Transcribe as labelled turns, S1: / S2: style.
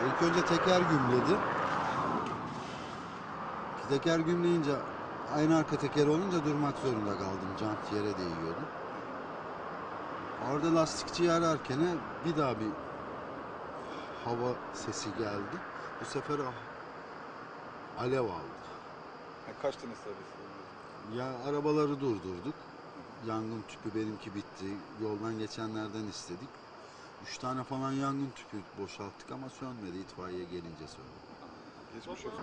S1: İlk önce teker gümledi. Teker gümleyince aynı arka teker olunca durmak zorunda kaldım. Jant yere değiyordu. Orada lastikçiyi ararken bir daha bir hava sesi geldi. Bu sefer ah- alev aldı.
S2: Kaçtınız tabii.
S1: Ya arabaları durdurduk. Yangın tüpü benimki bitti. Yoldan geçenlerden istedik. Üç tane falan yangın tüpü boşalttık ama sönmedi. itfaiye gelince söndü.
S2: Geçmiş olsun.